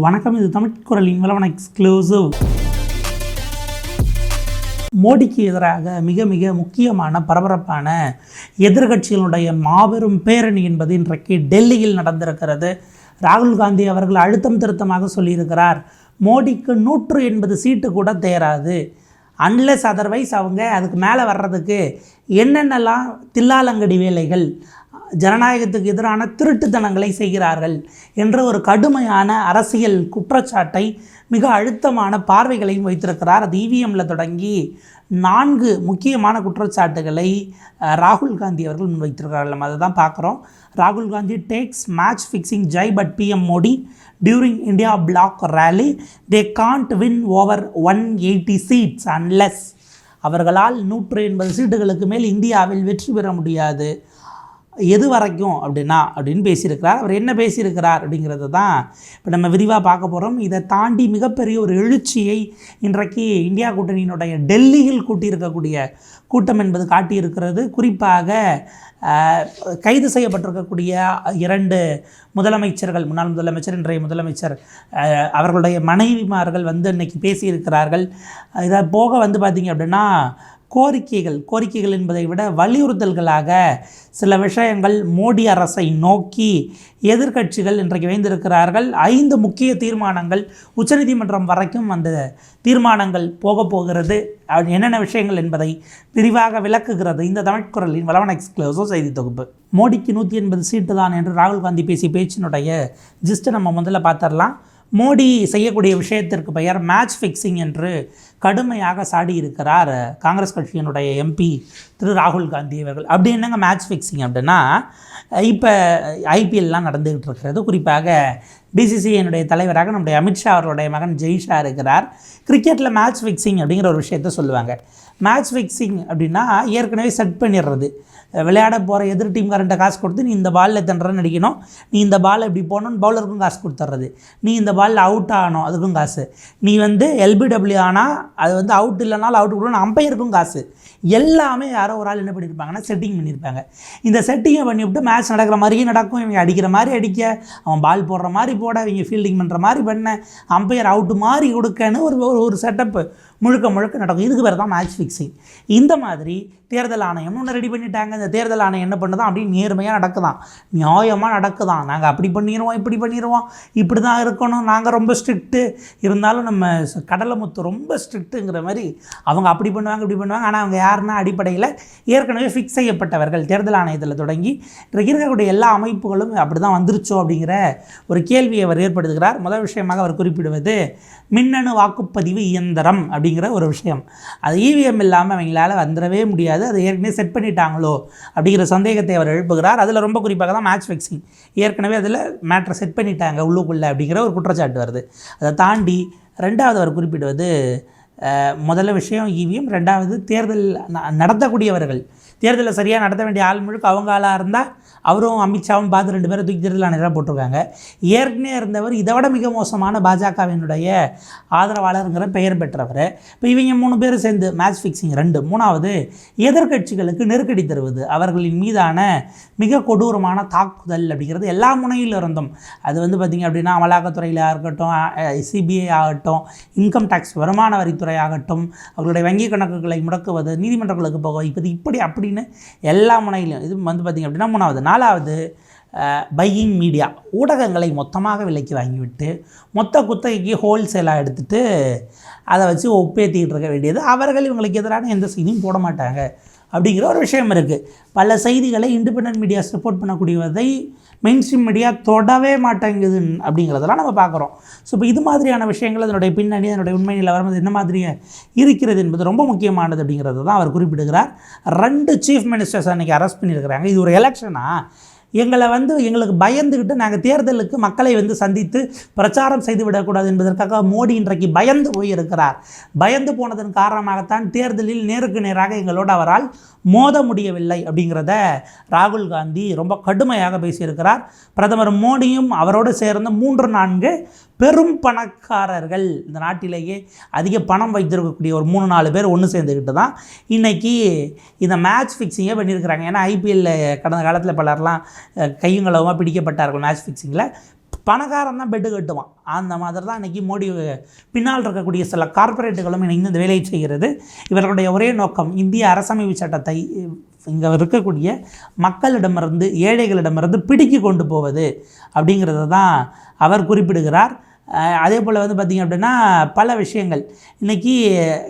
வணக்கம் இது தமிழ் குரலின் வளவன எக்ஸ்க்ளூசிவ் மோடிக்கு எதிராக மிக மிக முக்கியமான பரபரப்பான எதிர்க்கட்சிகளுடைய மாபெரும் பேரணி என்பது இன்றைக்கு டெல்லியில் நடந்திருக்கிறது. ராகுல் காந்தி அவர்கள் அழுத்தம் திருத்தமாக சொல்லியிருக்கிறார். மோடிக்கு நூற்று எண்பது சீட்டு கூட தேராது. அன்லெஸ் அதர்வைஸ் அவங்க அதுக்கு மேலே வர்றதுக்கு என்னென்னலாம் தில்லாலங்கடி வேலைகள் ஜனநாயகத்துக்கு எதிரான திருட்டுத்தனங்களை செய்கிறார்கள் என்ற ஒரு கடுமையான அரசியல் குற்றச்சாட்டை மிக அழுத்தமான பார்வைகளையும் வைத்திருக்கிறார். அது இவிஎம்மில் தொடங்கி நான்கு முக்கியமான குற்றச்சாட்டுகளை ராகுல் காந்தி அவர்கள் முன்வைத்திருக்கிறார்கள் நம்ம அதை தான் பார்க்குறோம். ராகுல் Gandhi takes match fixing Jai but PM Modi during India bloc rally. They can't win over one eighty seats unless. அவர்களால் நூற்று எண்பது சீட்டுகளுக்கு மேல் இந்தியாவில் வெற்றி பெற முடியாது. எது வரைக்கும் அப்படின்னா அப்படின்னு பேசியிருக்கிறார். அவர் என்ன பேசியிருக்கிறார் அப்படிங்கிறது தான் இப்போ நம்ம விரிவாக பார்க்க போகிறோம் இதை தாண்டி மிகப்பெரிய ஒரு எழுச்சியை இன்றைக்கு இந்தியா கூட்டணியினுடைய டெல்லியில் கூட்டியிருக்கக்கூடிய கூட்டம் என்பது காட்டியிருக்கிறது. குறிப்பாக கைது செய்யப்பட்டிருக்கக்கூடிய இரண்டு முதலமைச்சர்கள் முன்னாள் முதலமைச்சர் இன்றைய முதலமைச்சர் அவர்களுடைய மனைவிமார்கள் வந்து இன்றைக்கி பேசியிருக்கிறார்கள். இதை போக வந்து பார்த்திங்க அப்படின்னா கோரிக்கைகள் கோரிக்கைகள் என்பதை விட வலியுறுத்தல்களாக சில விஷயங்கள் மோடி அரசை நோக்கி எதிர்க்கட்சிகள் இன்றைக்கு வைந்திருக்கிறார்கள் ஐந்து முக்கிய தீர்மானங்கள் உச்சநீதிமன்றம் வரைக்கும் அந்த தீர்மானங்கள் போக போகிறது. என்னென்ன விஷயங்கள் என்பதை விரிவாக விளக்குகிறது. இந்த தமிழ்குரலின் வளவன் எக்ஸ்க்ளூசிவ் செய்தி தொகுப்பு. மோடிக்கு நூற்றி எண்பது சீட்டு தான் என்று ராகுல் காந்தி பேசிய பேச்சினுடைய ஜிஸ்ட்டை நம்ம முதல்ல பார்த்துடலாம். மோடி செய்யக்கூடிய விஷயத்திற்கு பெயர் மேட்ச் ஃபிக்ஸிங் என்று கடுமையாக சாடியிருக்கிறார் காங்கிரஸ் கட்சியினுடைய எம்பி திரு ராகுல் காந்தி அவர்கள். அப்படி என்னங்க மேட்ச் ஃபிக்ஸிங் அப்படின்னா இப்போ ஐபிஎல்லாம் நடந்துகிட்டு இருக்கிறது. குறிப்பாக பிசிசிஐனுடைய தலைவராக நம்முடைய அமித்ஷா அவர்களுடைய மகன் ஜெய்ஷா இருக்கிறார். கிரிக்கெட்டில் மேட்ச் ஃபிக்ஸிங் அப்படிங்கிற ஒரு விஷயத்த சொல்லுவாங்க. மேட்ச் ஃபிக்ஸிங் அப்படின்னா ஏற்கனவே செட் பண்ணிடுறது. விளையாட போகிற எதிர் டீம்காரன்ட்ட காசு கொடுத்து நீ இந்த பாலில் எத்தனை அடிக்கணும். நீ இந்த பால் இப்படி போகணும்னு பவுலருக்கும் காசு கொடுத்துட்றது. நீ இந்த பாலில் அவுட் ஆகணும். அதுக்கும் காசு. நீ வந்து எல்பிடபிள்யூ ஆனால் அது வந்து அவுட் இல்லைனாலும் அவுட் கொடுக்கணும். அம்பையருக்கும் காசு. எல்லாமே யாரோ ஒரு ஆள் என்ன பண்ணியிருப்பாங்கன்னா செட்டிங் பண்ணியிருப்பாங்க இந்த செட்டிங்கை பண்ணிவிட்டு மேட்ச் நடக்கிற மாதிரியே நடக்கும். இவங்க அடிக்கிற மாதிரி அடிக்க அவன் பால் போடுற மாதிரி போட இவங்க ஃபீல்டிங் பண்ணுற மாதிரி பண்ண அம்பையர் அவுட்டு மாதிரி கொடுக்கன்னு ஒரு ஒரு- ஒரு செட்டப்பு முழுக்க முழுக்க நடக்கும். இதுக்கு பேர் தான் மேட்ச் ஃபிக்ஸிங் இந்த மாதிரி தேர்தல் ஆணையம் ஒன்று ரெடி பண்ணிட்டாங்க. இந்த தேர்தல் ஆணையம் என்ன பண்ணுதான் அப்படி நேர்மையாக நடக்குதான். நியாயமாக நடக்குதான். நாங்கள் அப்படி பண்ணிடுவோம் இப்படி பண்ணிடுவோம் இப்படி தான் இருக்கணும். நாங்கள் ரொம்ப ஸ்ட்ரிக்ட்டு இருந்தாலும் நம்ம கடலை முத்து ரொம்ப ஸ்ட்ரிக்ட்டுங்கிற மாதிரி அவங்க அப்படி பண்ணுவாங்க இப்படி பண்ணுவாங்க. ஆனால் அவங்க யாருன்னா அடிப்படையில் ஏற்கனவே ஃபிக்ஸ் செய்யப்பட்டவர்கள் தேர்தல் ஆணையத்தில் தொடங்கி இருக்கக்கூடிய எல்லா அமைப்புகளும் அப்படி தான் வந்துருச்சோ அப்படிங்கிற ஒரு கேள்வியை அவர் ஏற்படுத்துகிறார். முதல் விஷயமாக அவர் குறிப்பிடுவது மின்னணு வாக்குப்பதிவு இயந்திரம் அப்படி அப்படிங்கிற ஒரு விஷயம். அது இவிஎம் இல்லாமல் அவங்களால வந்துடவே முடியாது. அதை ஏற்கனவே செட் பண்ணிட்டாங்களோ அப்படிங்கிற சந்தேகத்தை அவர் எழுப்புகிறார். அதில் ரொம்ப குறிப்பாக தான் மேட்ச் ஃபிக்ஸிங் ஏற்கனவே அதில் மேட்ரை செட் பண்ணிட்டாங்க உள்ளுக்குள்ளே அப்படிங்கிற ஒரு குற்றச்சாட்டு வருது. அதை தாண்டி ரெண்டாவது அவர் குறிப்பிடுவது முதல்ல விஷயம் இவிஎம் ரெண்டாவது தேர்தல் ந- நடத்தக்கூடியவர்கள். தேர்தலை சரியாக நடத்த வேண்டிய ஆள் முழுக்க அவங்க ஆளாக இருந்தால் அவரும் அமித்ஷாவும் பார்த்து ரெண்டு பேரும் தூக்கி தேர்தல் ஆணையராக போட்டிருக்காங்க. ஏற்கனவே இருந்தவர் இதை விட மிக மோசமான பாஜகவினுடைய ஆதரவாளருங்கிற பெயர் பெற்றவர். இப்போ இவங்க மூணு பேரும் சேர்ந்து மேட்ச் ஃபிக்ஸிங் ரெண்டு. மூணாவது எதிர்க்கட்சிகளுக்கு நெருக்கடி தருவது. அவர்களின் மீதான மிக கொடூரமான தாக்குதல் அப்படிங்கிறது எல்லா முனையில் இருந்தும். அது வந்து பார்த்திங்க அப்படின்னா அமலாக்கத்துறையில் இருக்கட்டும் சிபிஐ ஆகட்டும் இன்கம் டேக்ஸ் வருமான வரித்துறை ஆகட்டும் அவர்களுடைய வங்கி கணக்குகளை முடக்குவது நீதிமன்றங்களுக்கு போக வைப்பது இப்படி அப்படின்னு எல்லா முனையிலும். இது வந்து பார்த்திங்க அப்படின்னா மூணாவது. நாலாவது பையிங் மீடியா ஊடகங்களை மொத்தமாக விலைக்கு வாங்கிவிட்டு மொத்த குத்தகைக்கு ஹோல்சேலாக எடுத்துகிட்டு அதை வச்சு ஒப்பேற்றிக்கிட்டு இருக்க வேண்டியது. அவர்கள் இவங்களுக்கு எதிரான எந்த செய்தியும் போட மாட்டாங்க. அப்படிங்கிற ஒரு விஷயம் இருக்குது பல செய்திகளை இண்டிபெண்டன்ட் மீடியாஸ் ரிப்போர்ட் பண்ணக்கூடியதை மெயின் ஸ்ட்ரீம் மீடியா தொடவே மாட்டேங்குது அப்படிங்கிறதெல்லாம் நம்ம பார்க்குறோம். ஸோ இப்போ இது மாதிரியான விஷயங்கள் அதனுடைய பின்னணி அதனுடைய உண்மை நிலவரம் அது என்ன மாதிரியே இருக்கிறது என்பது ரொம்ப முக்கியமானது அப்படிங்கிறத தான் அவர் குறிப்பிடுகிறார். ரெண்டு சீஃப் மினிஸ்டர்ஸ் அன்றைக்கி அரெஸ்ட் பண்ணியிருக்கிறாங்க. இது ஒரு எலெக்ஷனா எங்களை வந்து எங்களுக்கு பயந்துக்கிட்டு நாங்கள் தேர்தலுக்கு மக்களை வந்து சந்தித்து பிரச்சாரம் செய்து விடக்கூடாது என்பதற்காக மோடி இன்றைக்கு பயந்து போயிருக்கிறார். பயந்து போனதன் காரணமாகத்தான் தேர்தலில் நேருக்கு நேராக எங்களோடு அவரால் மோத முடியவில்லை அப்படிங்கிறத ராகுல் காந்தி ரொம்ப கடுமையாக பேசியிருக்கிறார். பிரதமர் மோடியும் அவரோடு சேர்ந்த மூன்று நான்கு பெரும் பணக்காரர்கள். இந்த நாட்டிலேயே அதிக பணம் வைத்திருக்கக்கூடிய ஒரு மூணு நாலு பேர் ஒன்று சேர்ந்துக்கிட்டு தான் இன்றைக்கி இந்த மேட்ச் ஃபிக்ஸிங்கே பண்ணியிருக்கிறாங்க. ஏன்னா ஐபிஎல்ல கடந்த காலத்தில் பலர்லாம் கையுங்களவமாக பிடிக்கப்பட்டார்கள் மேட்ச் ஃபிக்ஸிங்கில் பணக்காரன் தான் பெட்டு கட்டுவான். அந்த மாதிரி தான் இன்றைக்கி மோடி பின்னால் இருக்கக்கூடிய சில கார்ப்பரேட்டுகளும் இணைந்து இந்த வேலையை செய்கிறது. இவர்களுடைய ஒரே நோக்கம் இந்திய அரசமைப்பு சட்டத்தை இங்கே இருக்கக்கூடிய மக்களிடமிருந்து ஏழைகளிடமிருந்து பிடிக்கி கொண்டு போவது அப்படிங்கிறத தான் அவர் குறிப்பிடுகிறார். அதே போல் வந்து பார்த்திங்க அப்படின்னா பல விஷயங்கள். இன்றைக்கி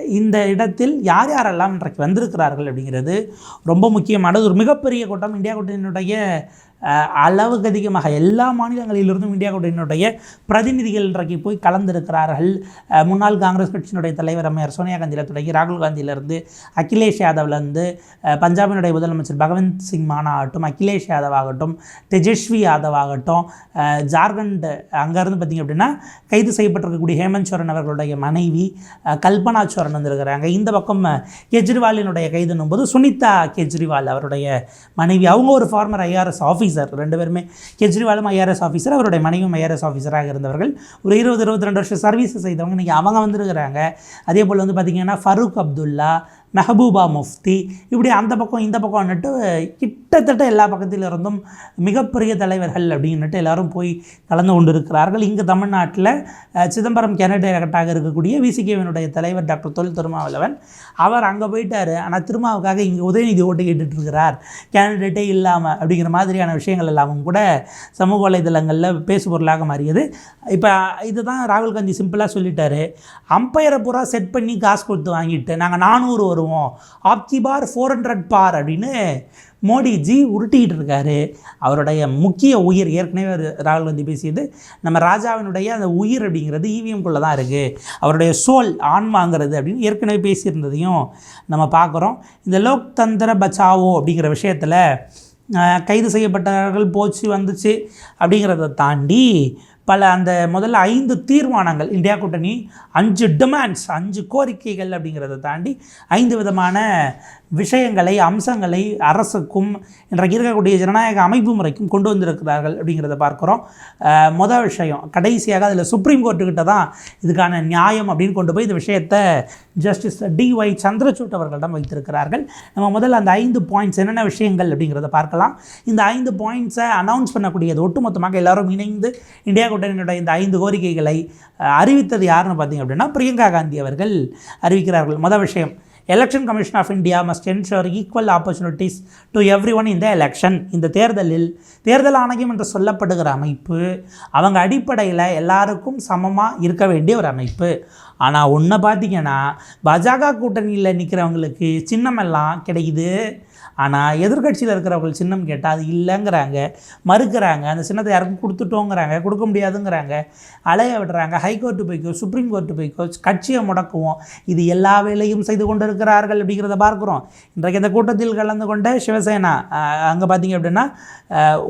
இந்த இடத்தில் யார் யாரெல்லாம் இன்றைக்கு வந்திருக்கிறார்கள் அப்படிங்கிறது ரொம்ப முக்கியமானது. ஒரு மிகப்பெரிய கூட்டம் இந்தியா கூட்டத்தினுடைய அளவுக்கு அதிகமாக எல்லா மாநிலங்களிலிருந்தும் இந்தியா கூட்டணியினுடைய பிரதிநிதிகள் இன்றைக்கு போய் கலந்திருக்கிறார்கள். முன்னாள் காங்கிரஸ் கட்சியினுடைய தலைவர் அம்மையார் சோனியா காந்தியில் தொடங்கி ராகுல் காந்தியிலிருந்து அகிலேஷ் யாதவ்லேருந்து பஞ்சாபினுடைய முதலமைச்சர் பகவந்த் சிங் மானா ஆகட்டும் அகிலேஷ் யாதவ் ஆகட்டும் தேஜஸ்வி யாதவ் ஆகட்டும் ஜார்க்கண்ட் அங்கேருந்து பார்த்திங்க அப்படின்னா கைது செய்யப்பட்டிருக்கக்கூடிய ஹேமந்த் சோரன் அவர்களுடைய மனைவி கல்பனா சோரன் வந்திருக்கிறாங்க. இந்த பக்கம் கெஜ்ரிவாலினுடைய கைதுன்னும் போது சுனிதா கெஜ்ரிவால் அவருடைய மனைவி அவங்க ஒரு ஃபார்மர் ஐஆர்எஸ் ஆஃபீஸ் ஆஃபீஸர். ரெண்டு பேருமே கெஜ்ரிவாலும் ஐஆர்எஸ் ஆஃபீஸர் அவருடைய மனைவியும் ஐஆர்எஸ் ஆஃபீஸராக இருந்தவர்கள். ஒரு இருபது இருபத்தி ரெண்டு வருஷம் சர்வீஸ் செய்தவங்க. இன்றைக்கி அவங்க வந்திருக்கிறாங்க. அதே போல் வந்து பார்த்திங்கன்னா ஃபரூக் அப்துல்லா மெஹபூபா முஃப்தி. இப்படி அந்த பக்கம் இந்த பக்கம் வந்துட்டு கிட்டத்தட்ட எல்லா பக்கத்தில் இருந்தும் மிகப்பெரிய தலைவர்கள் அப்படின்னுட்டு எல்லாரும் போய் கலந்து கொண்டு இருக்கிறார்கள் தமிழ்நாட்டில் சிதம்பரம் கேண்டிடேட்டாக இருக்கக்கூடிய விசிகேவினுடைய தலைவர் டாக்டர் தொல் திருமாவளவன் அவர் அங்கே போயிட்டார். ஆனால் திருமாவுக்காக இங்கே உதயநிதி ஓட்டு இருக்கிறார் கேண்டிடேட்டே இல்லாமல் அப்படிங்கிற மாதிரியான விஷயங்கள் எல்லாமும் கூட சமூக வலைதளங்களில் பேசுபொருளாக மாறியது. இப்போ இதுதான் ராகுல் காந்தி சிம்பிளாக சொல்லிட்டாரு. அம்பையரை பூரா செட் பண்ணி காசு கொடுத்து வாங்கிட்டு நாங்கள் நானூறு ஒரு போடுவோம். ஆப்கி பார் ஃபோர் ஹண்ட்ரட் பார் அப்படின்னு மோடிஜி உருட்டிக்கிட்டு இருக்காரு. அவருடைய முக்கிய உயிர் ஏற்கனவே ராகுல் காந்தி பேசியது நம்ம ராஜாவினுடைய அந்த உயிர் அப்படிங்கிறது ஈவிஎம்குள்ளே தான் இருக்குது அவருடைய சோல் ஆன்மாங்கிறது அப்படின்னு ஏற்கனவே பேசியிருந்ததையும் நம்ம பார்க்குறோம். இந்த லோக் தந்திர பச்சாவோ அப்படிங்கிற விஷயத்தில் கைது செய்யப்பட்டவர்கள் போச்சு வந்துச்சு அப்படிங்கிறத தாண்டி பல அந்த முதல்ல ஐந்து தீர்மானங்கள் இந்தியா கூட்டணி அஞ்சு டிமாண்ட்ஸ் அஞ்சு கோரிக்கைகள் அப்படிங்கிறத தாண்டி ஐந்து விதமான விஷயங்களை அம்சங்களை அரசுக்கும் இன்றைக்கு இருக்கக்கூடிய ஜனநாயக அமைப்பு முறைக்கும் கொண்டு வந்திருக்கிறார்கள் அப்படிங்கிறத பார்க்குறோம். மொதல் விஷயம் கடைசியாக அதில் சுப்ரீம் கோர்ட்டுக்கிட்ட தான் இதுக்கான நியாயம் அப்படின்னு கொண்டு போய் இந்த விஷயத்தை ஜஸ்டிஸ் டி ஒய் சந்திரசூட் அவர்களிடம் வைத்திருக்கிறார்கள். நம்ம முதல்ல அந்த ஐந்து பாயிண்ட்ஸ் என்னென்ன விஷயங்கள் அப்படிங்கிறத பார்க்கலாம். இந்த ஐந்து பாயிண்ட்ஸை அனௌன்ஸ் பண்ணக்கூடியது ஒட்டுமொத்தமாக எல்லாரும் இணைந்து இந்தியா கூட்டணியினுடைய இந்த ஐந்து கோரிக்கைகளை அறிவித்தது யாருன்னு பார்த்தீங்க அப்படின்னா பிரியங்கா காந்தி அவர்கள் அறிவிக்கிறார்கள். மொதல் விஷயம் election commission of India must ensure equal opportunities to everyone இந்த எலெக்ஷன் இந்த தேர்தலில் தேர்தல் ஆணையம் என்று சொல்லப்படுகிற அமைப்பு அவங்க அடிப்படையில் எல்லாருக்கும் சமமாக இருக்க வேண்டிய ஒரு அமைப்பு. ஆனால் ஒன்றை பார்த்தீங்கன்னா பாஜக கூட்டணியில் நிற்கிறவங்களுக்கு சின்னமெல்லாம் கிடைக்குது. ஆனால் எதிர்க்கட்சியில் இருக்கிறவர்கள் சின்னம் கேட்டால் அது இல்லைங்கிறாங்க. மறுக்கிறாங்க. அந்த சின்னத்தை யாருக்கும் கொடுத்துட்டோங்கிறாங்க. கொடுக்க முடியாதுங்கிறாங்க. அலைய விடுறாங்க. ஹைகோர்ட்டு போய்க்கோ சுப்ரீம் கோர்ட்டு போய்க்கோ கட்சியை முடக்குவோம். இது எல்லா வேலையும் செய்து கொண்டிருக்கிறார்கள் அப்படிங்கிறத பார்க்குறோம். இன்றைக்கு இந்த கூட்டத்தில் கலந்து கொண்ட சிவசேனா அங்கே பார்த்தீங்க அப்படின்னா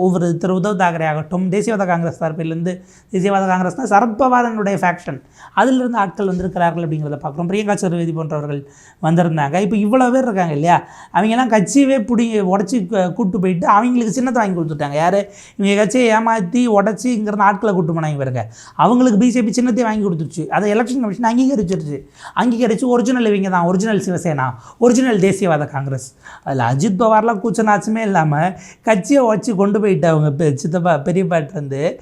ஒவ்வொரு திரு உத்தவ் தாக்கரே ஆகட்டும் தேசியவாத காங்கிரஸ் தரப்பிலிருந்து தேசியவாத காங்கிரஸ் தான் சரத்பவாரனுடைய ஃபேக்ஷன் அதிலிருந்து ஆட்கள் வந்திருக்கிறார்கள் அப்படிங்கிறத பார்க்குறோம். பிரியங்கா சதுர்வேதி போன்றவர்கள் வந்திருந்தாங்க. இப்போ இவ்வளோ பேர் இருக்காங்க இல்லையா? அவங்கெல்லாம் கட்சியவே பிடி உடச்சி கூப்பிட்டு போயிட்டு அவங்களுக்கு சின்னத்தை வாங்கி கொடுத்துட்டாங்க. யார்? இவங்க ஏதாச்சும் ஏமாற்றி உடச்சி இங்கேருந்து ஆட்களை கூட்டு போனாங்க பாருங்க. அவங்களுக்கு பிஜேபி சின்னத்தை வாங்கி கொடுத்துருச்சு. அதை எலெக்ஷன் கமிஷன் அங்கீகரிச்சிருச்சு. அங்கீகரித்து ஒரிஜினல் இவங்க தான். ஒரிஜினல் சிவசேனா. ஒரிஜினல் தேசியவாத காங்கிரஸ். அதில் அஜித் பவார்லாம் கூச்சநாச்சமே இல்லாமல் கட்சியை உடச்சி கொண்டு போயிட்டு அவங்க பெ- சித்தப்பா பெரியப்பாட்டிருந்து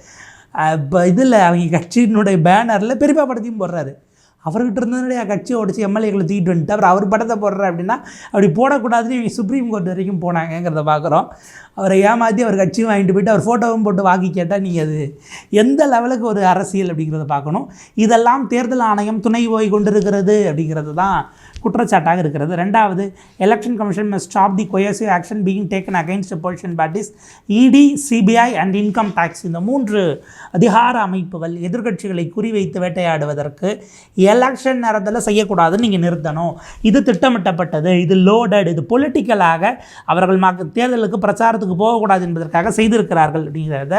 இப்போ இதில் அவங்க கட்சியினுடைய பேனரில் பெரியப்பா படத்தையும் போடுறாரு. அவர்கிட்ட இருந்ததுடைய கட்சியை உடச்சி எம்எல்ஏக்களை தூக்கிட்டு வந்துட்டு அப்புறம் அவர் படத்தை போடுற அப்படின்னா அப்படி போடக்கூடாதுன்னு சுப்ரீம் கோர்ட் வரைக்கும் போனாங்கங்கிறத பார்க்குறோம். அவரை ஏமாற்றி அவர் கட்சியும் வாங்கிட்டு போயிட்டு அவர் ஃபோட்டோவும் போட்டு வாக்கி கேட்டால் நீங்கள் அது எந்த லெவலுக்கு ஒரு அரசியல் அப்படிங்கிறத பார்க்கணும். இதெல்லாம் தேர்தல் ஆணையம் துணை போய் கொண்டிருக்கிறது அப்படிங்கிறது தான் குற்றச்சாட்டாக இருக்கிறது. ரெண்டாவது election commission must stop the coercive action being taken against opposition parties ED CBI and income tax இந்த மூன்று அதிகார அமைப்புகள் எதிர்க்கட்சிகளை குறிவைத்து வேட்டையாடுவதற்கு எலெக்ஷன் நேரத்தில் செய்யக்கூடாதுன்னு நீங்கள் நிறுத்தணும். இது திட்டமிட்டப்பட்டது இது லோடட் இது பொலிட்டிக்கலாக அவர்கள் தேர்தலுக்கு பிரச்சாரத்துக்கு போகக்கூடாது என்பதற்காக செய்திருக்கிறார்கள் அப்படிங்கிறத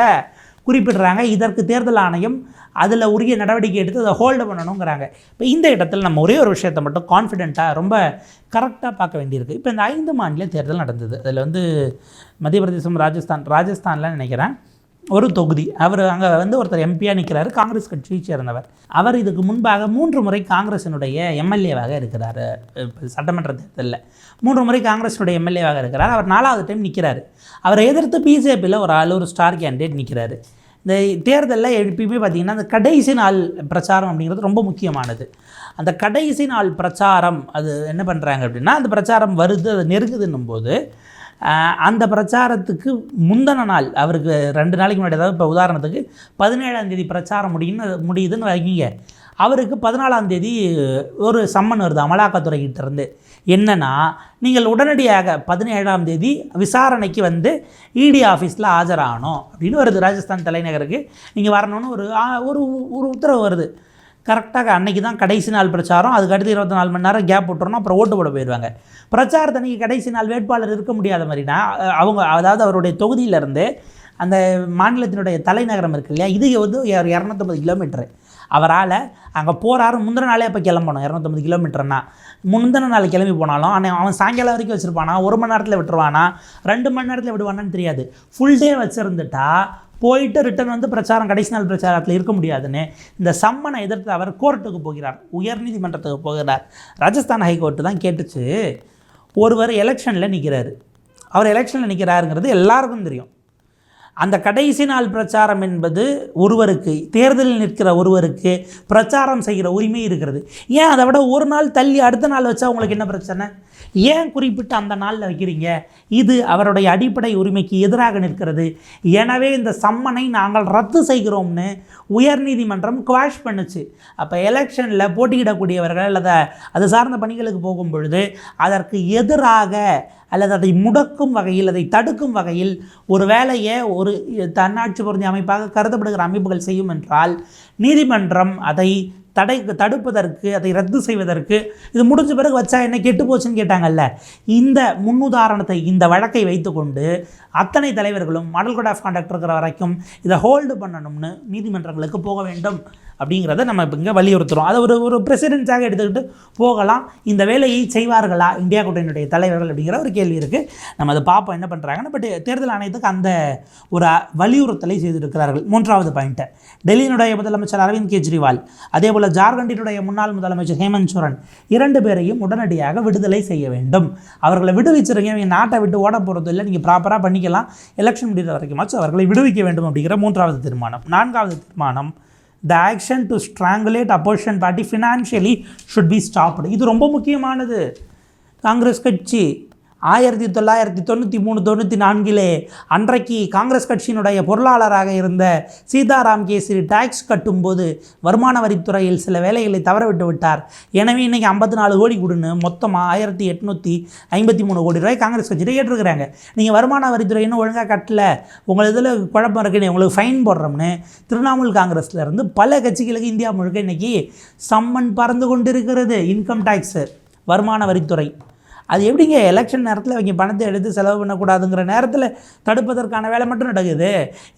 குறிப்பிடுறாங்க. இதற்கு தேர்தல் ஆணையம் அதில் உரிய நடவடிக்கை எடுத்து அதை ஹோல்டு பண்ணணுங்கிறாங்க. இப்போ இந்த இடத்துல நம்ம ஒரே ஒரு விஷயத்தை மட்டும் கான்ஃபிடென்ட்டாக ரொம்ப கரெக்டாக பார்க்க வேண்டியிருக்கு. இப்போ இந்த ஐந்து மாநில தேர்தல் நடந்தது. அதில் வந்து மத்திய பிரதேசம் ராஜஸ்தான் ராஜஸ்தானில் நினைக்கிறேன். ஒரு தொகுதி. அவர் அங்கே வந்து ஒருத்தர் எம்பியாக நிற்கிறாரு காங்கிரஸ் கட்சியை சேர்ந்தவர். அவர் இதுக்கு முன்பாக மூன்று முறை காங்கிரசினுடைய எம்எல்ஏவாக இருக்கிறார். சட்டமன்ற தேர்தலில். மூன்று முறை காங்கிரஸினுடைய எம்எல்ஏவாக இருக்கிறார். அவர் நாலாவது டைம் நிற்கிறாரு அவரை எதிர்த்து பிஜேபியில் ஒரு ஆள் ஒரு ஸ்டார் கேண்டிடேட் நிற்கிறாரு இந்த தேர்தலில் எப்பயுமே பார்த்தீங்கன்னா அந்த கடைசி நாள் பிரச்சாரம் அப்படிங்கிறது ரொம்ப முக்கியமானது. அந்த கடைசி நாள் பிரச்சாரம் அது என்ன பண்ணுறாங்க அப்படின்னா அந்த பிரச்சாரம் வருது அது நெருங்குதுன்னும் போது அந்த பிரச்சாரத்துக்கு முந்தின நாள் அவருக்கு ரெண்டு நாளைக்கு முன்னாடி அதாவது இப்போ உதாரணத்துக்கு பதினேழாம் தேதி பிரச்சாரம் முடியும்னு முடியுதுன்னு வைக்கிங்க அவருக்கு பதினாலாம் தேதி ஒரு சம்மன் வருது அமலாக்கத்துறைகிட்ட இருந்து. என்னென்னா நீங்கள் உடனடியாக பதினேழாம் தேதி விசாரணைக்கு வந்து இடி ஆஃபீஸில் ஆஜராகணும். அப்படின்னு வருது ராஜஸ்தான் தலைநகருக்கு. நீங்கள் வரணும்னு ஒரு ஒரு ஒரு உத்தரவு வருது. கரெக்டாக அன்னைக்கு தான் கடைசி நாள் பிரச்சாரம். அதுக்கு அடுத்து இருபத்தி நாலு மணி நேரம் கேப் விட்டுறணும். அப்புறம் ஓட்டு போட போயிடுவாங்க. பிரச்சாரத்தன்னைக்கு கடைசி நாள் வேட்பாளர் இருக்க முடியாத மாதிரினா அவங்க அதாவது அவருடைய தொகுதியிலேருந்து அந்த மாநிலத்தினுடைய தலைநகரம் இருக்கு இல்லையா? இது வந்து ஒரு இரநூத்தம்பது கிலோமீட்டரு. அவரால் அங்கே போகிறாரு முந்தின நாளே அப்போ கிளம்பணும். இரநூத்தம்பது கிலோமீட்டர்னா. முந்தின நாள் கிளம்பி போனாலும் ஆனால் அவன் சாயங்காலம் வரைக்கும் வச்சுருப்பானா? ஒரு மணி நேரத்தில் விட்டுருவானா? ரெண்டு மணி நேரத்தில் விடுவானான்னு தெரியாது. ஃபுல் டே வச்சுருந்துட்டா போயிட்டு ரிட்டர்ன் வந்து பிரச்சாரம் கடைசி நாள் பிரச்சாரத்தில் இருக்க முடியாதுன்னு இந்த சம்மனை எதிர்த்து அவர் கோர்ட்டுக்கு போகிறார். உயர்நீதிமன்றத்துக்கு போகிறார். ராஜஸ்தான் ஹைகோர்ட்டு தான் கேட்டுச்சு. ஒருவர் எலெக்ஷனில் நிற்கிறாரு அவர் எலெக்ஷனில் நிற்கிறாருங்கிறது எல்லாருக்கும் தெரியும். அந்த கடைசி நாள் பிரச்சாரம் என்பது ஒருவருக்கு தேர்தலில் நிற்கிற ஒருவருக்கு பிரச்சாரம் செய்கிற உரிமை இருக்கிறது. ஏன் அதை விட ஒரு நாள் தள்ளி அடுத்த நாள் வச்சா உங்களுக்கு என்ன பிரச்சனை? ஏன் குறிப்பிட்டு அந்த நாளில் வைக்கிறீங்க? இது அவருடைய அடிப்படை உரிமைக்கு எதிராக நிற்கிறது. எனவே இந்த சம்மனை நாங்கள் ரத்து செய்கிறோம்னு உயர்நீதிமன்றம் குவாஷ் பண்ணுச்சு. அப்போ எலெக்ஷனில் போட்டியிடக்கூடியவர்கள் அல்லது அது சார்ந்த பணிகளுக்கு போகும் பொழுது அதற்கு எதிராக அல்லது அதை முடக்கும் வகையில் அதை தடுக்கும் வகையில் ஒரு வேலையை ஒரு தன்னாட்சி பொருந்திய அமைப்பாக கருதப்படுகிற அமைப்புகள் செய்யும் என்றால் நீதிமன்றம் அதை தடை தடுப்பதற்கு அதை ரத்து செய்வதற்கு இது முடிஞ்ச பிறகு வச்சா என்ன கெட்டு போச்சுன்னு கேட்டாங்கல்ல? இந்த முன்னுதாரணத்தை இந்த வழக்கை வைத்துக்கொண்டு அத்தனை தலைவர்களும் மாடல் கோட் ஆஃப் கான்டாக்ட் இருக்கிற வரைக்கும் இதை ஹோல்டு பண்ணணும்னு நீதிமன்றங்களுக்கு போக வேண்டும். அப்படிங்கிறத நம்ம இப்போ இங்கே வலியுறுத்துகிறோம் அதை ஒரு ஒரு பிரசிடென்ஸாக எடுத்துக்கிட்டு போகலாம். இந்த வேலையை செய்வார்களா? இந்தியா கூட்டணியுடைய தலைவர்கள் அப்படிங்கிற ஒரு கேள்வி இருக்குது நம்ம அதை பார்ப்போம் என்ன பண்ணுறாங்கன்னு பட் தேர்தல் ஆணையத்துக்கு அந்த ஒரு வலியுறுத்தலை செய்திருக்கிறார்கள். மூன்றாவது பாயிண்ட்டு டெல்லியினுடைய முதலமைச்சர் அரவிந்த் கெஜ்ரிவால் அதே போல் ஜார்க்கண்டினுடைய முன்னாள் முதலமைச்சர் ஹேமந்த் சோரன் இரண்டு பேரையும் உடனடியாக விடுதலை செய்ய வேண்டும். அவர்களை விடுவிச்சிருங்க. இவங்க நாட்டை விட்டு ஓட போகிறது இல்லை. நீங்கள் ப்ராப்பராக பண்ணிக்கலாம். எலெக்ஷன் முடிகிற வரைக்குமாச்சும் அவர்களை விடுவிக்க வேண்டும் அப்படிங்கிற மூன்றாவது தீர்மானம். நான்காவது தீர்மானம் the action to strangulate opposition party financially should be stopped இது ரொம்ப முக்கியமானது. காங்கிரஸ் கட்சி ஆயிரத்தி தொள்ளாயிரத்தி தொண்ணூற்றி மூணு தொண்ணூற்றி நான்கிலே அன்றைக்கு காங்கிரஸ் கட்சியினுடைய பொருளாளராக இருந்த சீதாராம் கேசரி டாக்ஸ் கட்டும்போது வருமான வரித்துறையில் சில வேலைகளை தவறவிட்டு விட்டார். எனவே இன்றைக்கி ஐம்பத்தி நாலு கோடி கொடுன்னு மொத்தமாக ஆயிரத்தி எட்நூற்றி ஐம்பத்தி மூணு கோடி ரூபாய் காங்கிரஸ் கட்சியில் கேட்டிருக்கிறாங்க. நீங்கள் வருமான வரித்துறை இன்னும் ஒழுங்காக கட்டல உங்கள் இதில் குழப்பம் இருக்குன்னு உங்களுக்கு ஃபைன் போடுறோம்னு திரிணாமுல் காங்கிரஸ்லேருந்து பல கட்சிகளுக்கு இந்தியா முழுக்க இன்றைக்கி சம்மன் பறந்து கொண்டிருக்கிறது இன்கம் டேக்ஸு வருமான வரித்துறை. அது எப்படிங்க? எலெக்ஷன் நேரத்தில் இவங்க பணத்தை எடுத்து செலவு பண்ணக்கூடாதுங்கிற நேரத்தில் தடுப்பதற்கான வேலை மட்டும் நடக்குது.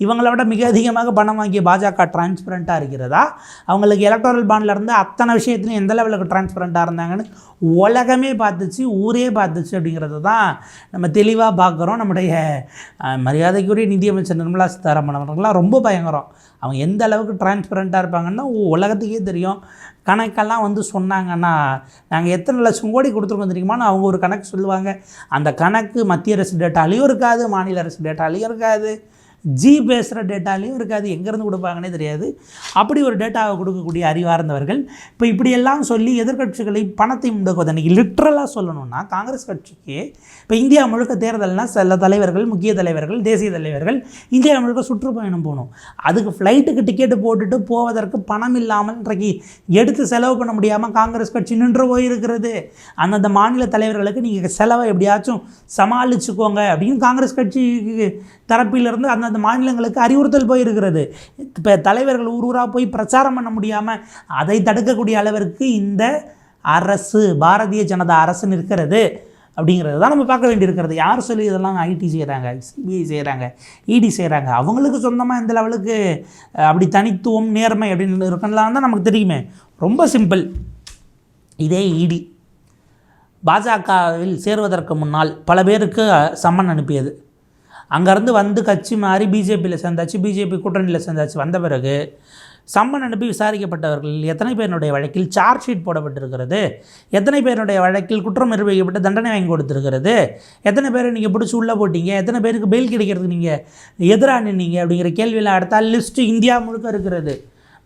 இவங்களை விட மிக அதிகமாக பணம் வாங்கிய பாஜக டிரான்ஸ்பரண்ட்டாக இருக்கிறதா? அவங்களுக்கு எலக்ட்ரல் பாண்டில் இருந்து அத்தனை விஷயத்துலையும் எந்த லெவலுக்கு டிரான்ஸ்பரண்ட்டாக இருந்தாங்கன்னு உலகமே பார்த்துச்சு ஊரே பார்த்துச்சு அப்படிங்கிறது தான் நம்ம தெளிவாக பார்க்குறோம். நம்முடைய மரியாதைக்குரிய நிதியமைச்சர் நிர்மலா சீதாராமன் அவர்கள்லாம் ரொம்ப பயங்கரம். அவங்க எந்த அளவுக்கு டிரான்ஸ்பரண்ட்டாக இருப்பாங்கன்னா உலகத்துக்கே தெரியும். கணக்கெல்லாம் வந்து சொன்னாங்கன்னா நாங்கள் எத்தனை லட்சம் கோடி கொடுத்துருக்கோம் தெரியுமான்னு அவங்க ஒரு கணக்கு சொல்லுவாங்க. அந்த கணக்கு மத்திய அரசு டேட்டாலையும் இருக்காது மாநில அரசு டேட்டாலையும் இருக்காது. ஜி பேசுகிற டேட்டாலையும் இருக்காது எங்கேருந்து கொடுப்பாங்கன்னே தெரியாது. அப்படி ஒரு டேட்டாவை கொடுக்கக்கூடிய அறிவார்ந்தவர்கள். இப்போ இப்படியெல்லாம் சொல்லி எதிர்க்கட்சிகளை பணத்தை முடக்குவது அன்றைக்கி லிட்ரலாக சொல்லணும்னா காங்கிரஸ் கட்சிக்கு இப்போ இந்தியா முழுக்க தேர்தல்னால் சில தலைவர்கள் முக்கிய தலைவர்கள் தேசிய தலைவர்கள் இந்தியா முழுக்க சுற்றுப்பயணம் போகணும். அதுக்கு ஃப்ளைட்டுக்கு டிக்கெட்டு போட்டுட்டு போவதற்கு பணம் இல்லாமல் இன்றைக்கு எடுத்து செலவு பண்ண முடியாமல் காங்கிரஸ் கட்சி நின்று போயிருக்கிறது. அந்தந்த மாநில தலைவர்களுக்கு நீங்கள் செலவை எப்படியாச்சும் சமாளிச்சுக்கோங்க அப்படின்னு காங்கிரஸ் கட்சி தரப்பிலிருந்து அந்த அந்த மாநிலங்களுக்கு அறிவுறுத்தல் போயிருக்கிறது. இப்போ தலைவர்கள் ஊர் ஊராக போய் பிரச்சாரம் பண்ண முடியாமல் அதை தடுக்கக்கூடிய அளவிற்கு இந்த அரசு பாரதிய ஜனதா அரசு நிற்கிறது அப்படிங்கிறது தான் நம்ம பார்க்க வேண்டியிருக்கிறது. யார் சொல்லி இதெல்லாம் ஐடி செய்கிறாங்க சிபிஐ செய்கிறாங்க இடி செய்கிறாங்க அவங்களுக்கு சொந்தமாக இந்த லெவலுக்கு அப்படி தனித்துவம் நேர்மை அப்படின்னு இருக்கலாம் தான் நமக்கு தெரியுமே. ரொம்ப சிம்பிள். இதே இடி பாஜகவில் சேருவதற்கு முன்னால் பல பேருக்கு சம்மன் அனுப்பியது. அங்கேருந்து வந்து கட்சி மாறி பிஜேபியில் சேர்ந்தாச்சு பிஜேபி கூட்டணியில் சேர்ந்தாச்சு. வந்த பிறகு சம்மன் அனுப்பி விசாரிக்கப்பட்டவர்கள் எத்தனை பேருடைய வழக்கில் சார்ஜ் ஷீட் போடப்பட்டிருக்கிறது? எத்தனை பேருடைய வழக்கில் குற்றம் நிரூபிக்கப்பட்டு தண்டனை வாங்கி கொடுத்துருக்கிறது? எத்தனை பேரை நீங்கள் பிடிச்சி உள்ளே போட்டீங்க? எத்தனை பேருக்கு பெயில் கிடைக்கிறதுக்கு நீங்கள் எதிராக நின்னீங்க? அப்படிங்கிற கேள்வியில் அடுத்தால் லிஸ்ட்டு இந்தியா முழுக்க இருக்கிறது.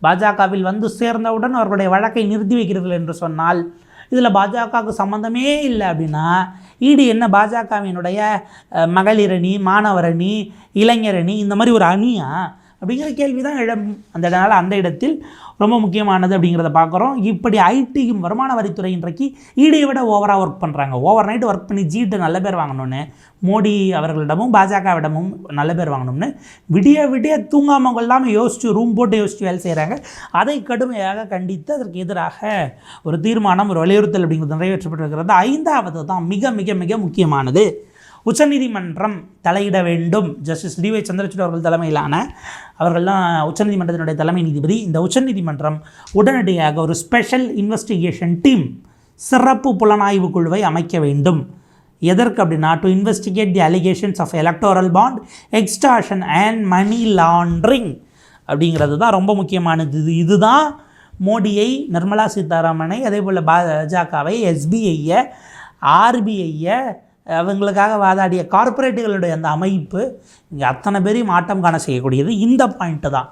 பாஜகவில் வந்து சேர்ந்தவுடன் அவர்களுடைய வழக்கை நிறுத்தி வைக்கிறீர்கள் என்று சொன்னால் இதில் பாஜகவுக்கு சம்மந்தமே இல்லை அப்படின்னா ஈடு என்ன? பாஜகவினுடைய மகளிரணி மாணவரணி இளைஞரணி இளைஞர் அணி இந்த மாதிரி ஒரு அணியா? அப்படிங்கிற கேள்வி தான் இடம் அந்த இடனால் அந்த இடத்தில் ரொம்ப முக்கியமானது அப்படிங்கிறத பார்க்குறோம். இப்படி ஐடியும் வருமான வரித்துறை இன்றைக்கு ஈடியை விட ஓவராக ஒர்க் பண்ணுறாங்க ஓவர் நைட் ஒர்க் பண்ணி ஜீட்டு நல்ல பேர் வாங்கணும்னு மோடி அவர்களிடமும் பாஜகவிடமும் நல்ல பேர் வாங்கணும்னு விடிய விடிய தூங்காமல் கொள்ளாமல் யோசிச்சு ரூம் போட்டு யோசிச்சு வேலை செய்கிறாங்க அதை கடுமையாக கண்டித்து அதற்கு எதிராக ஒரு தீர்மானம் ஒரு வலியுறுத்தல் அப்படிங்கிறது நிறைவேற்றப்பட்டிருக்கிறது. ஐந்தாவது தான் மிக மிக மிக முக்கியமானது. உச்சநீதிமன்றம் தலையிட வேண்டும். ஜஸ்டிஸ் டிஒய் சந்திரசூட் அவர்கள் தலைமையிலான அவர்கள்லாம் உச்சநீதிமன்றத்தினுடைய தலைமை நீதிபதி. இந்த உச்சநீதிமன்றம் உடனடியாக ஒரு ஸ்பெஷல் இன்வெஸ்டிகேஷன் டீம் சிறப்பு புலனாய்வு குழுவை அமைக்க வேண்டும். எதற்கு அப்படின்னா to investigate the allegations of electoral bond extortion and money laundering அப்படிங்கிறது தான் ரொம்ப முக்கியமானது. இது இதுதான் மோடியை நிர்மலா சீதாராமனை அதே போல் பாஜகவை எஸ்பிஐயை ஆர்பிஐயை அவங்களுக்காக வாதாடிய கார்ப்பரேட்டுகளுடைய அந்த அமைப்பு இங்கே அத்தனை பேரையும் ஆட்டம் காண செய்யக்கூடியது. இந்த பாயிண்ட்டு தான்.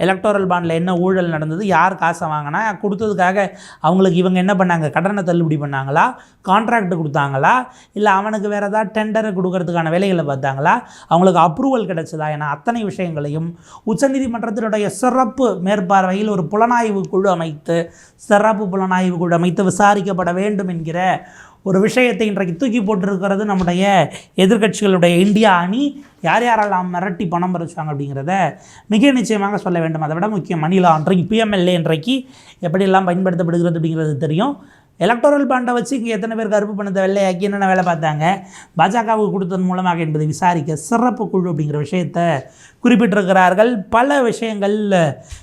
எலக்டோரல் பாண்டில் என்ன ஊழல் நடந்தது யார் காசை வாங்கினா கொடுத்ததுக்காக அவங்களுக்கு இவங்க என்ன பண்ணாங்க? கடனை தள்ளுபடி பண்ணாங்களா? கான்ட்ராக்ட் கொடுத்தாங்களா? இல்லை அவனுக்கு வேறு ஏதாவது டெண்டர் கொடுக்கறதுக்கான வேலைகளை பார்த்தாங்களா? அவங்களுக்கு அப்ரூவல் கிடைச்சதா? என அத்தனை விஷயங்களையும் உச்சநீதிமன்றத்தினுடைய சிறப்பு மேற்பார்வையில் ஒரு புலனாய்வு குழு அமைத்து சிறப்பு புலனாய்வு குழு அமைத்து விசாரிக்கப்பட வேண்டும் என்கிற ஒரு விஷயத்தை இன்றைக்கு தூக்கி போட்டிருக்கிறது நம்முடைய எதிர்க்கட்சிகளுடைய இந்தியா அணி. யார் யாரெல்லாம் மிரட்டி பணம் பறிச்சாங்க அப்படிங்கிறத மிக நிச்சயமாக சொல்ல வேண்டும். அதை விட முக்கியம் மணி அன்றைக்கு பிஎம்எல்ஏ இன்றைக்கு எப்படியெல்லாம் பயன்படுத்தப்படுகிறது அப்படிங்கிறது தெரியும். எலக்டோரல் பாண்டை வச்சு இங்கே எத்தனை பேர் கருப்பு பணத்தை வெள்ளையாக்கி என்னென்ன வேலை பார்த்தாங்க? பாஜகவுக்கு கொடுத்ததன் மூலமாக என்பதை விசாரிக்க சிறப்பு குழு அப்படிங்கிற விஷயத்தை குறிப்பிட்டிருக்கிறார்கள். பல விஷயங்கள்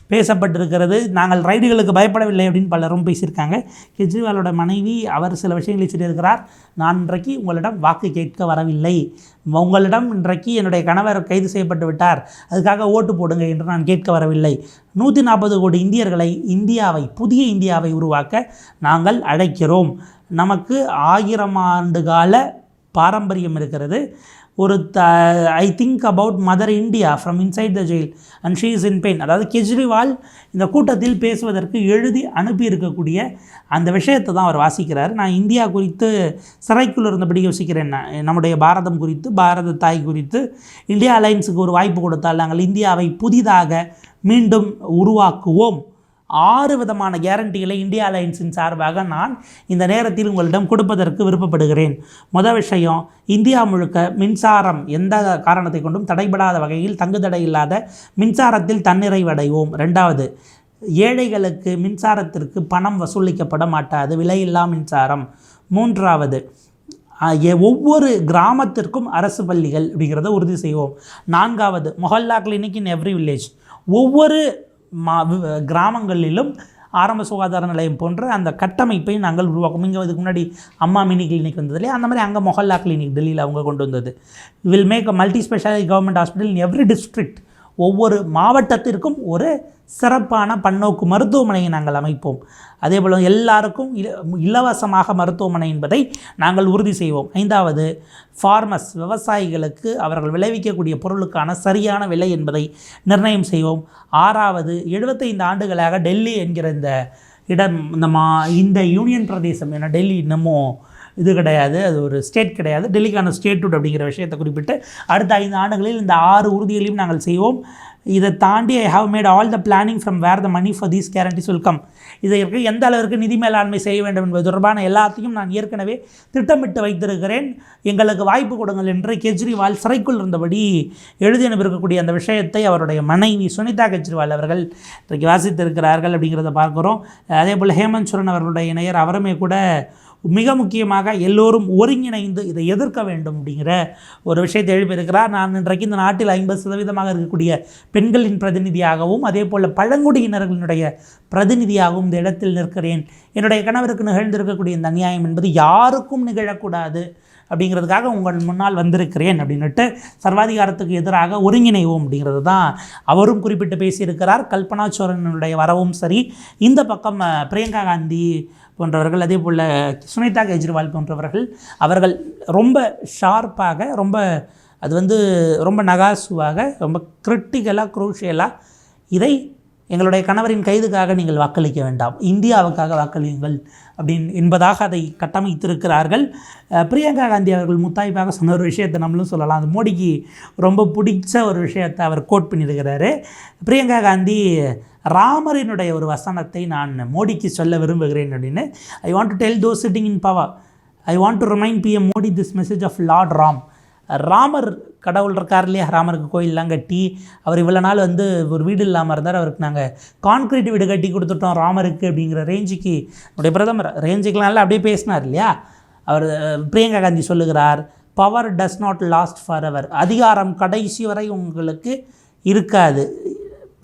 பேசப்பட்டிருக்கிறது. நாங்கள் ரைடுகளுக்கு பயப்படவில்லை அப்படின்னு பலரும் பேசியிருக்காங்க. கெஜ்ரிவாலோட மனைவி அவர் சில விஷயங்களை சொல்லியிருக்கிறார். நான் இன்றைக்கு உங்களிடம் வாக்கு கேட்க வரவில்லை. உங்களிடம் இன்றைக்கு என்னுடைய கணவர் கைது செய்யப்பட்டு விட்டார். அதுக்காக ஓட்டு போடுங்க என்று நான் கேட்க வரவில்லை. நூற்றி நாற்பது கோடி இந்தியர்களை இந்தியாவை புதிய இந்தியாவை உருவாக்க நாங்கள் அழைக்கிறோம். நமக்கு ஆயிரம் ஆண்டு கால பாரம்பரியம் இருக்கிறது. ஒரு the I think about mother India from inside the jail and she is in pain அதாவது கெஜ்ரிவால் இந்த கூட்டத்தில் பேசுவதற்கு எழுதி அனுப்பியிருக்கக்கூடிய அந்த விஷயத்தை தான் அவர் வாசிக்கிறார். நான் இந்தியா குறித்து சிறைக்குள் இருந்தபடி யோசிக்கிறேன். நம்முடைய பாரதம் குறித்து பாரத தாய் குறித்து இந்தியா அலைன்ஸுக்கு ஒரு வாய்ப்பு கொடுத்தால் நாங்கள் இந்தியாவை புதிதாக மீண்டும் உருவாக்குவோம். ஆறு விதமான கேரண்டிகளை இந்தியா அலையன்ஸின் சார்பாக நான் இந்த நேரத்தில் உங்களிடம் கொடுப்பதற்கு விருப்பப்படுகிறேன். முதல் விஷயம் இந்தியா முழுக்க மின்சாரம் எந்த காரணத்தை கொண்டும் தடைபடாத வகையில் தங்குதடை இல்லாத மின்சாரத்தில் தன்னிறைவடைவோம் ரெண்டாவது ஏழைகளுக்கு மின்சாரத்திற்கு பணம் வசூலிக்கப்பட மாட்டாது விலையில்லா மின்சாரம். மூன்றாவது ஒவ்வொரு கிராமத்திற்கும் அரசு பள்ளிகள் அப்படிங்கிறத உறுதி செய்வோம். நான்காவது Mohalla clinic in every village ஒவ்வொரு மா கிராமங்களிலும் ஆரம்ப சுகாதார நிலையம் போன்ற அந்த கட்டமைப்பை நாங்கள் உருவாக்கும். இங்கே இதுக்கு முன்னாடி அம்மா மினி கிளினிக் வந்தது இல்லையா? அந்த மாதிரி அங்கே மொஹல்லா கிளினிக் டெல்லியில் அவங்க கொண்டு வந்தது. Will make a multi specialty government hospital in every district ஒவ்வொரு மாவட்டத்திற்கும் ஒரு சிறப்பான பன்னோக்கு மருத்துவமனையை நாங்கள் அமைப்போம். அதே போல் எல்லாருக்கும் இல இலவசமாக மருத்துவமனை என்பதை நாங்கள் உறுதி செய்வோம். ஐந்தாவது ஃபார்மஸ் விவசாயிகளுக்கு அவர்கள் விளைவிக்கக்கூடிய பொருளுக்கான சரியான விலை என்பதை நிர்ணயம் செய்வோம். ஆறாவது எழுபத்தைந்து ஆண்டுகளாக டெல்லி என்கிற இந்த இடம் இந்த மா இந்த யூனியன் பிரதேசம் என டெல்லி இன்னமும் இது கிடையாது அது ஒரு ஸ்டேட் கிடையாது. டெல்லிக்கான ஸ்டேட்ஹுட் அப்படிங்கிற விஷயத்தை குறிப்பிட்டு அடுத்த ஐந்து ஆண்டுகளில் இந்த ஆறு உறுதிகளையும் நாங்கள் செய்வோம். இதை தாண்டி I have made all the planning from where the money for these guarantees will come இதற்கு எந்த அளவிற்கு நிதி மேலாண்மை செய்ய வேண்டும் என்பது தொடர்பான எல்லாத்தையும் நான் ஏற்கனவே திட்டமிட்டு வைத்திருக்கிறேன். எங்களுக்கு வாய்ப்பு கொடுங்கள் என்று கெஜ்ரிவால் சிறைக்குள் இருந்தபடி எழுதி அனுப்பியிருக்கக்கூடிய அந்த விஷயத்தை அவருடைய மனைவி சுனிதா கெஜ்ரிவால் அவர்கள் இன்றைக்கு வாசித்திருக்கிறார்கள் அப்படிங்கிறத பார்க்குறோம். அதே போல் ஹேமந்த் சுரன் அவர்களுடைய இணையர் அவருமே கூட மிக முக்கியமாக எல்லோரும் ஒருங்கிணைந்து இதை எதிர்க்க வேண்டும் அப்படிங்கிற ஒரு விஷயத்தை எழுப்பியிருக்கிறார். நான் இன்றைக்கு இந்த நாட்டில் ஐம்பது சதவீதமாக இருக்கக்கூடிய பெண்களின் பிரதிநிதியாகவும் அதே போல் பழங்குடியினர்களினுடைய பிரதிநிதியாகவும் இந்த இடத்தில் நிற்கிறேன். என்னுடைய கணவருக்கு நிகழ்ந்திருக்கக்கூடிய இந்த அநியாயம் என்பது யாருக்கும் நிகழக்கூடாது அப்படிங்கிறதுக்காக உங்கள் முன்னால் வந்திருக்கிறேன் அப்படின்னுட்டு சர்வாதிகாரத்துக்கு எதிராக ஒருங்கிணைவோம் அப்படிங்கிறது தான் அவரும் குறிப்பிட்டு பேசியிருக்கிறார். கல்பனா சோரனுடைய வரவும் சரி. இந்த பக்கம் பிரியங்கா காந்தி போன்றவர்கள் அதே போல் சுனிதா கெஜ்ரிவால் போன்றவர்கள் அவர்கள் ரொம்ப ஷார்ப்பாக ரொம்ப அது வந்து ரொம்ப நகாசுவாக ரொம்ப கிரிட்டிக்கலாக குரூஷியலாக இதை எங்களுடைய கணவரின் கைதுக்காக நீங்கள் வாக்களிக்க வேண்டாம். இந்தியாவுக்காக வாக்களியுங்கள் அப்படின் என்பதாக அதை கட்டமைத்திருக்கிறார்கள். பிரியங்கா காந்தி அவர்கள் முத்தாய்ப்பாக சொன்ன ஒரு விஷயத்தை நம்மளும் சொல்லலாம். அது மோடிக்கு ரொம்ப பிடிச்ச ஒரு விஷயத்தை அவர் கோட் பண்ணியிருக்கிறாரு. பிரியங்கா காந்தி ராமரினுடைய ஒரு வசனத்தை நான் மோடிக்கு சொல்ல விரும்புகிறேன் அப்படின்னு. I want to tell those sitting in power I want to remind PM Modi this message of lord Ram Ramar கடவுள் இருக்கார் இல்லையா? ராமருக்கு கோயிலெலாம் கட்டி அவர் இவ்வளோ நாள் வந்து ஒரு வீடு இல்லாமல் இருந்தார். அவருக்கு நாங்கள் கான்க்ரீட் வீடு கட்டி கொடுத்துட்டோம் ராமருக்கு அப்படிங்கிற ரேஞ்சுக்கு நம்முடைய பிரதமர் ரேஞ்சுக்கெலாம் இல்லை அப்படியே பேசினார் இல்லையா? அவர் பிரியங்கா காந்தி சொல்லுகிறார் power does not last forever அதிகாரம் கடைசி வரை உங்களுக்கு இருக்காது.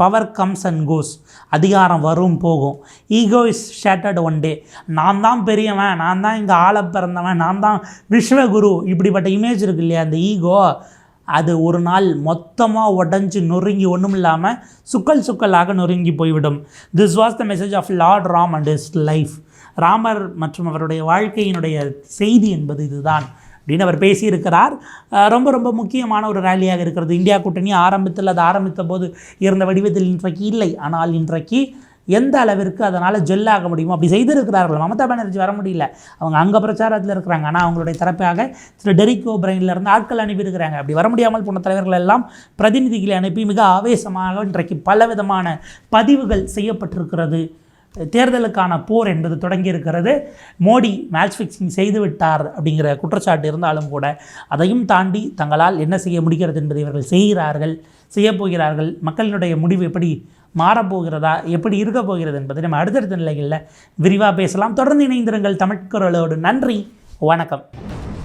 பவர் கம்ஸ் அண்ட் கோஸ் அதிகாரம் வரும் போகும். Ego is shattered one day நான் தான் பெரியவன் நான் தான் இங்கே ஆள பிறந்தவன் நான் தான் விஸ்வகுரு. இப்படிப்பட்ட இமேஜ் இருக்கு இல்லையா அந்த ஈகோ அது ஒரு நாள் மொத்தமாக உடஞ்சி நொறுங்கி ஒன்றும் இல்லாமல் சுக்கல் சுக்கலாக நொறுங்கி போய்விடும். This was the message of lord Ram and his life Ramar மற்றும் அவருடைய வாழ்க்கையினுடைய செய்தி என்பது இதுதான். அப்படின்னு அவர் பேசியிருக்கிறார். ரொம்ப ரொம்ப முக்கியமான ஒரு ரேலியாக இருக்கிறது. இந்தியா கூட்டணி ஆரம்பத்தில் அது ஆரம்பித்த போது இருந்த வடிவத்தில் இன்றைக்கு இல்லை. ஆனால் இன்றைக்கு எந்த அளவிற்கு அதனால் ஜெல்லாக முடியுமோ அப்படி செய்திருக்கிறார்கள். மமதா பானர்ஜி வர முடியல. அவங்க அங்கே பிரச்சாரத்தில் இருக்கிறாங்க. ஆனால் அவங்களுடைய தரப்பாக திரு டெரிக்கோ ஓபிரைன்ல ஆட்கள் அனுப்பியிருக்கிறாங்க. அப்படி வர முடியாமல் போன தலைவர்கள் எல்லாம் பிரதிநிதிகளை அனுப்பி மிக ஆவேசமாக இன்றைக்கு பலவிதமான பதிவுகள் செய்யப்பட்டிருக்கிறது. தேர்தலுக்கான போர் என்பது தொடங்கி இருக்கிறது மோடி மேட்ச் ஃபிக்ஸிங் செய்துவிட்டார் அப்படிங்கிற குற்றச்சாட்டு இருந்தாலும் கூட அதையும் தாண்டி தங்களால் என்ன செய்ய முடிகிறது என்பதை இவர்கள் செய்கிறார்கள் செய்யப் போகிறார்கள் மக்களினுடைய முடிவு எப்படி மாறப்போகிறதா எப்படி இருக்க போகிறது என்பதை நம்ம அடுத்தடுத்த நிலைகளில் விரிவாக பேசலாம். தொடர்ந்து இணைந்திருங்கள் தமிழ்குரலோடு நன்றி வணக்கம்.